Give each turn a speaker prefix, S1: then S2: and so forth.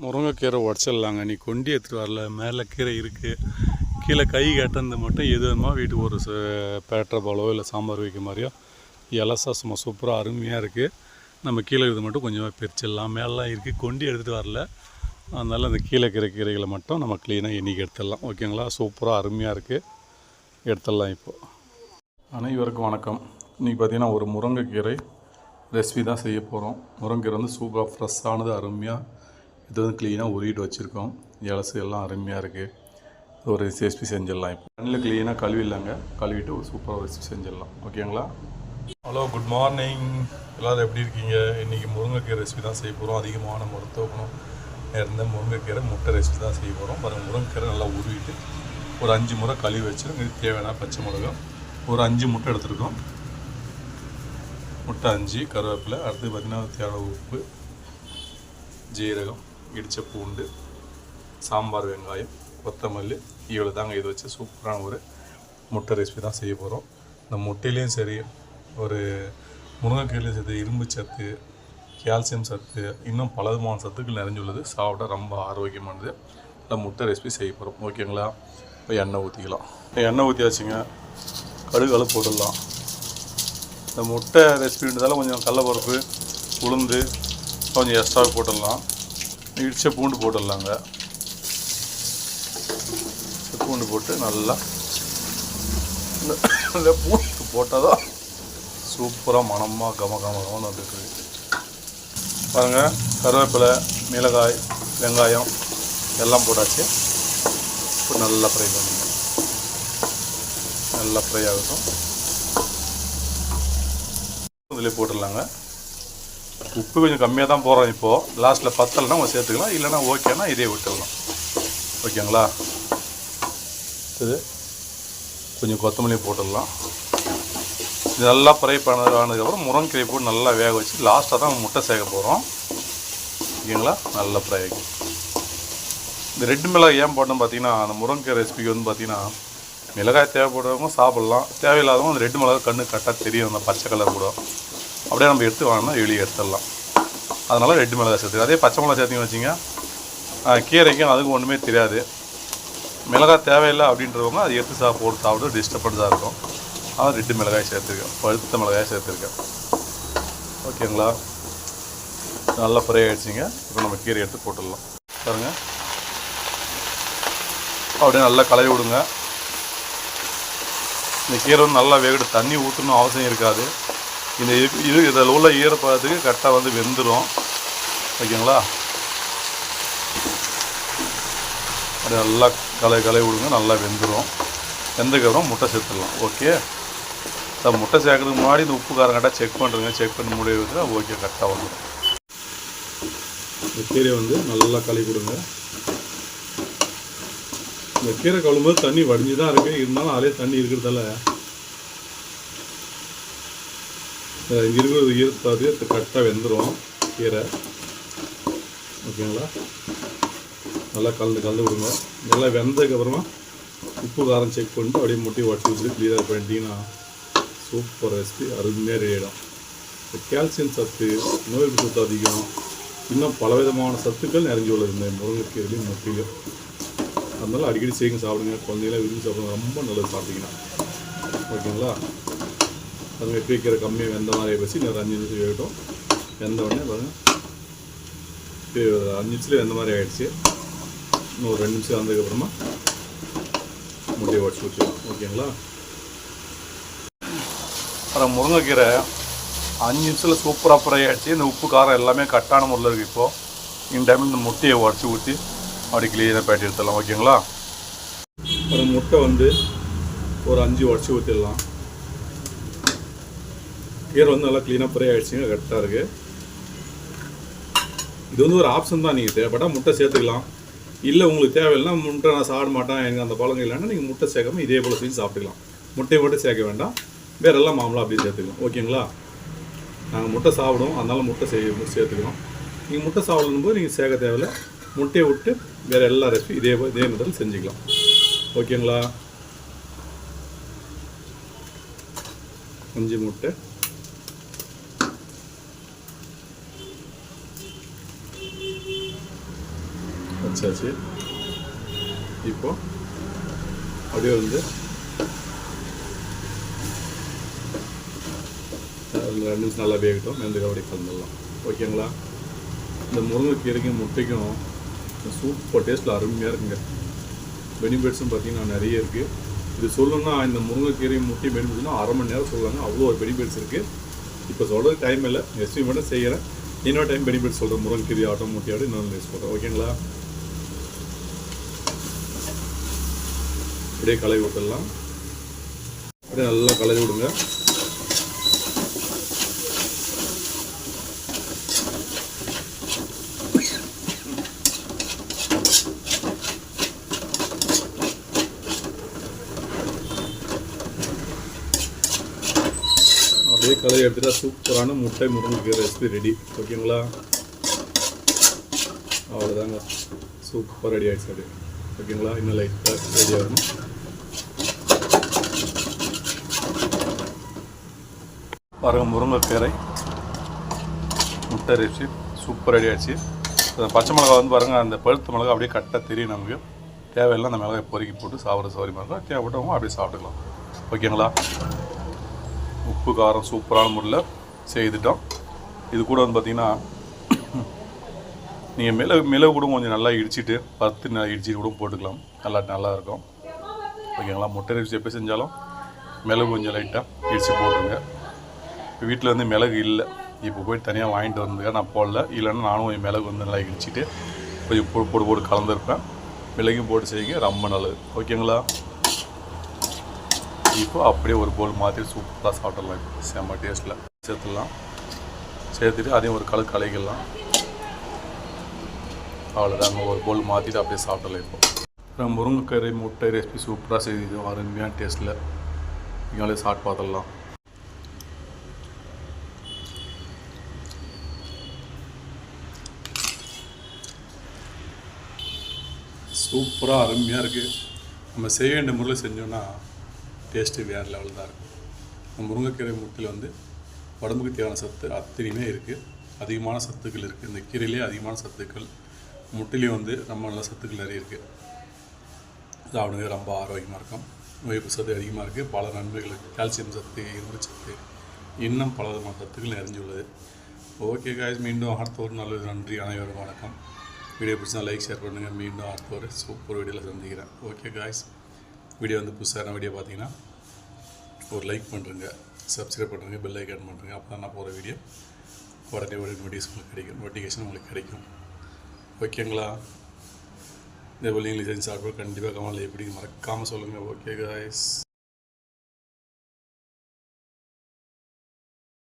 S1: முருங்கைக்கீரை உடச்சிடலாங்க. நீ கொண்டி எடுத்துகிட்டு வரல. மேலே கீரை இருக்குது கீழே கை கட்டந்து மட்டும் எது வேணுமோ வீட்டுக்கு ஒரு பேட்டரை போலவோ இல்லை சாம்பார் வைக்க மாதிரியோ இலசா சும்மா சூப்பராக அருமையாக இருக்குது நம்ம கீழே இது மட்டும் கொஞ்சமாக பிரிச்சிடலாம். மேலாம் இருக்குது கொண்டி எடுத்துகிட்டு வரல. அதனால் அந்த கீழே கீரை கீரைகளை மட்டும் நம்ம க்ளீனாக எண்ணிக்கி எடுத்துடலாம். ஓகேங்களா? சூப்பராக அருமையாக இருக்குது எடுத்துடலாம் இப்போது அனைவருக்கும் வணக்கம். இன்றைக்கி பார்த்திங்கன்னா ஒரு முருங்கைக்கீரை ரெசிபி தான் செய்ய போகிறோம் முருங்கைக்கீரை வந்து சூப்பராக ஃப்ரெஷ்ஷானது அருமையாக இது வந்து க்ளீனாக உருகிட்டு வச்சுருக்கோம். இலசு எல்லாம் அருமையாக இருக்குது ஒரு ரெசிபி செஞ்சிடலாம் இப்போ. தண்ணியில் க்ளீனாக கழுவிடலாங்க கழுவிட்டு ஒரு சூப்பராக ரெசிபி செஞ்சிடலாம். ஓகேங்களா ஹலோ குட் மார்னிங் எல்லோரும் எப்படி இருக்கீங்க? இன்றைக்கி முருங்கைக்கீரை ரெசிபி தான் செய்ய போகிறோம் அதிகமான மருத்துவ குணம் இருந்த முருங்கைக்கீரை முட்டை ரெசிபி தான் செய்ய போகிறோம் பாருங்கள் முருங்கைக்கீரை நல்லா உருவிட்டு ஒரு அஞ்சு முறை கழுவி வச்சு இது தேவையான பச்சை மிளகா ஒரு அஞ்சு முட்டை எடுத்துருக்கோம். முட்டை அஞ்சு கருவேப்பிலை அடுத்து பார்த்திங்கன்னா தேவையான உப்பு ஜீரகம். இடித்த பூண்டு சாம்பார் வெங்காயம் கொத்தமல்லி இவ்வளோ தாங்க இது வச்சு சூப்பரான ஒரு முட்டை ரெசிபி தான் செய்ய போகிறோம் இந்த முட்டையிலையும் சரி ஒரு முருங்கைக்கீரையிலையும் சத்து இரும்பு சத்து கால்சியம் சத்து இன்னும் பல விதமான சத்துக்கள் நிறைஞ்சுள்ளது சாப்பிட ரொம்ப ஆரோக்கியமானது இந்த முட்டை ரெசிபி செய்ய போகிறோம் ஓகேங்களா இப்போ எண்ணெய் ஊற்றிக்கலாம் எண்ணெய் ஊற்றியாச்சுங்க கடுகு போட்டுடலாம் இந்த முட்டை ரெசிபின்றதால கொஞ்சம் கடலப்பருப்பு உளுந்து கொஞ்சம் எக்ஸ்ட்ரா போட்டுடலாம் இடிச்ச பூண்டு போட்டுடலாங்க. பூண்டு போட்டு நல்லா இந்த பூண்டு போட்டால் தான் சூப்பராக மனமாக கம கம கமன்னு வந்துட்டு பாருங்கள் கருவேப்பிலை மிளகாய் வெங்காயம் எல்லாம் போட்டாச்சு. இப்போ நல்லா ஃப்ரை பண்ணுங்க. நல்லா ஃப்ரை ஆகட்டும். இதில் போட்டுடலாங்க. உப்பு கொஞ்சம் கம்மியாக தான் போடுறோம் இப்போது லாஸ்ட்டில் பத்தலைன்னா கொஞ்சம் சேர்த்துக்கலாம். இல்லைனா ஓகேனா இதே விட்டுடலாம் ஓகேங்களா? இது கொஞ்சம் கொத்தமல்லி போட்டுடலாம். இது நல்லா ஃப்ரை பண்ணது ஆனதுக்கப்புறம் முருங்கீரை போட்டு நல்லா வேக வச்சு லாஸ்ட்டாக தான் முட்டை சேர்க்க போகிறோம் ஓகேங்களா? நல்லா ஃப்ரை ஆகி. இந்த ரெட் மிளகாய் ஏன் போட்டோம் பார்த்தீங்கன்னா அந்த முருங்கை ரெசிபிக்கு வந்து பார்த்தீங்கன்னா மிளகாய் தேவைப்படுறவங்க சாப்பிட்லாம். தேவையில்லாதவங்க அந்த ரெட் மிளகாய் கண்ணு கரெக்டாக தெரியும். அந்த பச்சை கலர் கூட. அப்படியே நம்ம எடுத்து வாங்கினா வெளியே எடுத்துடலாம். அதனால் ரெட் மிளகாய் சேர்த்து. அதே பச்சை மிளகாய் சேர்த்திங்கன்னு வச்சிங்க கீரைக்கும் அதுக்கும் ஒன்றுமே தெரியாது. மிளகாய் தேவையில்லை அப்படின்றவங்க அது எடுத்து சா போட்டு சாப்பிட்டு டிஸ்டர்பன்ஸாக இருக்கும். ஆனால் ரெட்டு மிளகாய் சேர்த்துருக்கேன். பழுத்த மிளகாய் சேர்த்துருக்கேன். ஓகேங்களா? நல்லா ஃப்ரை ஆகிடுச்சிங்க இப்போ நம்ம கீரை எடுத்து போட்டுடலாம். பாருங்கள் அப்படியே நல்லா கலவி விடுங்க. இந்த கீரை வந்து நல்லா வேகட்டு தண்ணி ஊற்றணும் அவசியம் இருக்காது. இந்த இது- இது இதில் உள்ள ஈரப்பதத்துக்கு கரெக்டாக வந்து வெந்துடும் ஓகேங்களா? அப்படி நல்லா கலை கலை விடுங்க. நல்லா வெந்துடும் வெந்ததுக்கப்புறம் முட்டை சேர்த்துடலாம். ஓகே? இந்த முட்டை சேர்க்கறதுக்கு முன்னாடி இந்த உப்பு காரம் கரெக்டாக செக் பண்ணுறேங்க செக் பண்ணி முடிவு ஓகே கரெக்டாக வந்துடும் இந்த கீரையை வந்து நல்லா கழுவி கொடுங்க இந்த கீரை கழுவும்போது தண்ணி வடிஞ்சு தான் இருக்குது இருந்தாலும் அதே தண்ணி இருக்கிறதால இருபது இங்க கரெக்டாக வெந்துடும் கீரை. ஓகேங்களா? நல்லா கலந்து கலந்து விடுங்க நல்லா வெந்ததுக்கப்புறமா உப்பு காரம் செக் பண்ணிட்டு அப்படியே முட்டையை உடச்சி வச்சுட்டு க்ளீனாக பண்ணிட்டீங்கன்னா சூப்பர் ரெசிபி அருமையாக ரெடி ஆகிடும் இந்த கால்சியம் சத்து நோய் எதிர்ப்பு சத்து அதிகம். இன்னும் பலவிதமான சத்துக்கள் நிறைஞ்சு உள்ளது. இந்த முருங்கைக்கீரையிலையும் முட்டையிலும் அதனால அடிக்கடி செய்யுங்க சாப்பிடுங்க. குழந்தைங்களாம் விரும்பி சாப்பிடுங்க ரொம்ப நல்லது சாப்பிட்டீங்கன்னா. ஓகேங்களா? அதுங்க பீக்கிற கம்மியாக வெந்த மாதிரி வச்சு இன்னும் ஒரு அஞ்சு நிமிஷம் வேகட்டும் வெந்த உடனே பாருங்கள் அஞ்சு நிமிஷத்தில் வெந்த மாதிரி ஆகிடுச்சு இன்னும் ஒரு ரெண்டு நிமிஷம் வந்ததுக்கப்புறமா முட்டையை உடச்சி வச்சுக்கலாம். ஓகேங்களா? அப்புறம் முருங்கைக்கீரை அஞ்சு நிமிஷத்தில் சூப்பராக ஃப்ரை ஆகிடுச்சு இந்த உப்பு காரம் எல்லாமே கட்டான முறையில் இருக்குது இப்போது இந்த டைமில் இந்த முட்டையை உடச்சி ஊற்றி அப்படி கிளீனாக பேட்டி எடுத்துடலாம். ஓகேங்களா? ஒரு முட்டை வந்து ஒரு அஞ்சு உடச்சி ஊற்றிடலாம் கியர் வந்து நல்லா க்ளீனாக ஃப்ரை ஆகிடுச்சிங்க கரெக்டாக இருக்குது இது வந்து ஒரு ஆப்ஷன் தான் நீங்கள் தேவைப்பட்டால் முட்டை சேர்த்துக்கலாம். இல்லை உங்களுக்கு தேவையில்லைனா முட்டை நான் சாப்பிட மாட்டேன் எனக்கு அந்த பழங்கள் இல்லைன்னா நீங்கள் முட்டை சேர்க்காம இதே போல் செஞ்சு சாப்பிட்டுக்கலாம். முட்டையை மட்டும் சேர்க்க வேண்டாம். வேற எல்லாம் மாமலாம் அப்படியே சேர்த்துக்கலாம். ஓகேங்களா? நாங்கள் முட்டை சாப்பிடுவோம் அதனால் முட்டை செய்ய சேர்த்துக்கிறோம். நீங்கள் முட்டை சாப்பிடணும் போது நீங்கள் சேர்க்க தேவையில்ல. முட்டையை விட்டு வேறு எல்லா ரெசிபி இதே போல் இதே மெத்தடில் செஞ்சுக்கலாம். ஓகேங்களா? அஞ்சு முட்டை. வச்சாச்சு. இப்போ அப்படியே வந்து ரெண்டு நிமிஷம் நல்லா வேகட்டும். வெந்ததுக்கு அப்படியே கலந்துடலாம் ஓகேங்களா இந்த முருங்கைக்கீரைக்கும் முட்டைக்கும் சூப்பர் டேஸ்ட்டில் அருமையாக இருக்குங்க. பெனிஃபிட்ஸும் பார்த்தீங்கன்னா நிறைய இருக்குது இது சொல்லணும்னா இந்த முருங்கைக்கீரையும் முட்டையும் பெனிஃபிட்ஸ்னால் அரை மணி நேரம் சொல்லுவாங்க அவ்வளோ ஒரு பெனிஃபிட்ஸ் இருக்குது இப்போ சொல்கிறது டைம் இல்லை. எஸ்டிமேட்டாக செய்கிறேன் இன்னொரு டைம் பெனிஃபிட் சொல்கிறேன் முருங்கைக்கீரை ஆட்டம் முட்டையோட இன்னொன்று யூஸ் பண்ணுறேன் ஓகேங்களா அப்படியே கலவி விட்டுடலாம். அப்படியே நல்லா கலவி விடுங்க. அப்படியே கலரி எடுத்துட்டா சூப்பரான முட்டை முருங்கைக்கீரை ரெசிபி ரெடி ஓகேங்களா? அவ்வளோதாங்க சூப்பர் ரெடி ஆகிடுச்சு அது ஓகேங்களா? இன்னும் லைட்டாக ரெடி ஆகணும். பாருங்கள் முருங்கைக்கீரை முட்டை ரெசி சூப்பர் ரெடி ஆச்சு. அந்த பச்சை மிளகா வந்து பாருங்கள் அந்த பழுத்த மிளகா அப்படியே கட்டாக தெரியும் நமக்கு. தேவையில்லை அந்த மிளகாய் பொறுக்கி போட்டு சாப்பிட்ற சௌரியமாக இருக்கும். தேவைப்பட்டவங்க அப்படியே சாப்பிட்டுக்கலாம். ஓகேங்களா உப்பு காரம் சூப்பரான முறையில் செய்துட்டோம். இது கூட வந்து பார்த்திங்கன்னா நீங்கள் மிளகு மிளகு கூட கொஞ்சம் நல்லா இடிச்சிட்டு பத்து நல்லா இடிச்சிட்டு கூட போட்டுக்கலாம். நல்லா நல்லாயிருக்கும் ஓகேங்களா முட்டை ரைஸ் எப்போ செஞ்சாலும் மிளகு கொஞ்சம் லைட்டாக இடித்து போட்டுருங்க. இப்போ வீட்டில் வந்து மிளகு இல்லை. இப்போ போய் தனியாக வாங்கிட்டு வந்ததுக்காக நான் போடல. இல்லைன்னா நானும் கொஞ்சம் மிளகு வந்து நல்லா இடிச்சிட்டு கொஞ்சம் போடு போட்டு போட்டு கலந்துருப்பேன். மிளகும் போட்டு செய்யுங்க ரொம்ப நல்லது. ஓகேங்களா? இப்போ அப்படியே ஒரு போல் மாற்றி சூப்பராக சாப்பிடலாம் இப்போ. செம்ம டேஸ்ட்டில் சேர்த்துடலாம். சேர்த்துட்டு அதையும் ஒரு கலர் கலைக்கலாம் அவ்வளோதாங்க ஒரு போல் மாற்றிட்டு அப்படியே சாப்பிடலாம் இப்போ. முருங்கைக்கறி முட்டை ரெசிபி சூப்பராக செய்யுது. அருமையான டேஸ்ட்டில் நீங்களே சாப்பிட்டு பார்த்துடலாம். சூப்பராக அருமையாக இருக்குது நம்ம செய்ய வேண்டிய முறையில் செஞ்சோன்னா டேஸ்ட்டு வேறு லெவலில் தான் இருக்கும். நம்ம முருங்கைக்கீரை முட்டையில் வந்து உடம்புக்கு தேவையான சத்து அத்தனையுமே இருக்குது அதிகமான சத்துக்கள் இருக்குது இந்த கீரையிலே அதிகமான சத்துக்கள் முட்டையிலையும் வந்து ரொம்ப நல்ல சத்துக்கள் நிறைய இருக்குது சாப்பிடுங்க ரொம்ப ஆரோக்கியமாக இருக்கும். நோய்ப்பு சத்து அதிகமாக இருக்குது பல நன்மைகள் இருக்குது கால்சியம் சத்து இரும்பு சத்து இன்னும் பல விதமான சத்துக்கள் நிறைஞ்சுள்ளது ஓகே காய்ஸ் மீண்டும் அடுத்த ஒரு நல்லது நன்றி. அனைவரும் வணக்கம். வீடியோ பிடிச்சா லைக் ஷேர் பண்ணுங்கள் மீண்டும் அடுத்த ஒரு சூப்பர் வீடியோவில் சந்திக்கிறேன். ஓகே காய்ஸ் வீடியோ வந்து புதுசான வீடியோ பார்த்தீங்கன்னா ஒரு லைக் பண்ணுறங்க சப்ஸ்கிரைப் பண்ணுறங்க பெல் ஐக்கான் பண்ணுறங்க அப்போ தான் நான் போகிற வீடியோ உடனே உடனே நோட்டீஸ் உங்களுக்கு கிடைக்கும். நோட்டிஃபிகேஷன் உங்களுக்கு கிடைக்கும். ஓகேங்களா இதே போல் நீங்களும் செஞ்சு கண்டிப்பாக கமலில் எப்படி மறக்காமல் சொல்லுங்கள் ஓகே காய்ஸ்